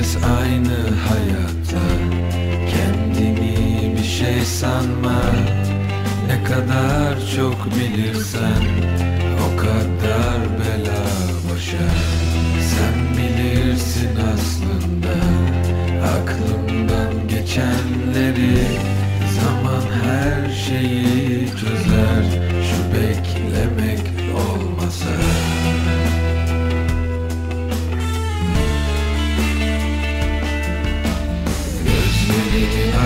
Herkes aynı hayatta. Kendini bir şey sanma. Ne kadar çok bilirsen O kadar bela başa Sen bilirsin aslında Aklımdan geçenleri. Zaman her şeyi çözer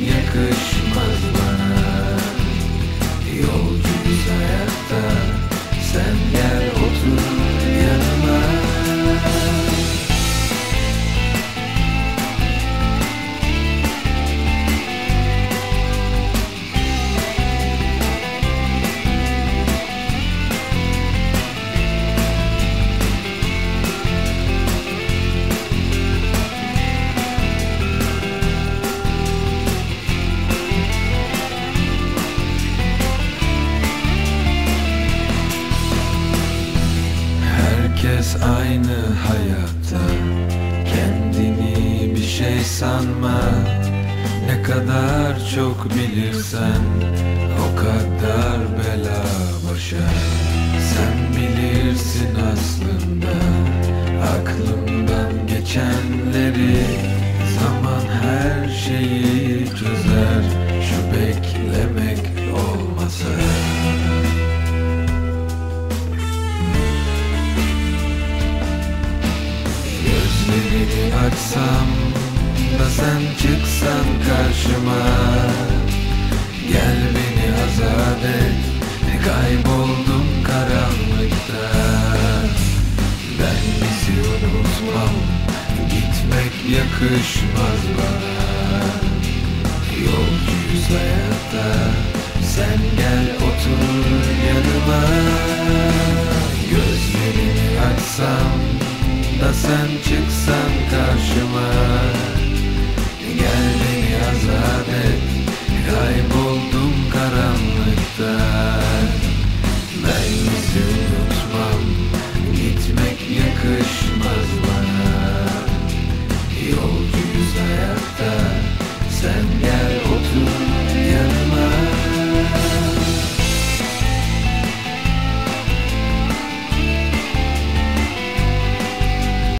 yakışmaz. bana Herkes aynı hayatta. Kendini bir şey sanma. Ne kadar çok bilirsen O kadar bela başa. Sen bilirsin aslında Aklımdan geçenleri açsam da sen çıksan karşıma. Gel beni azat et Kayboldum karanlıkta. Ben bizi unutmam Gitmek yakışmaz bana. Yolcuyuz hayatta bana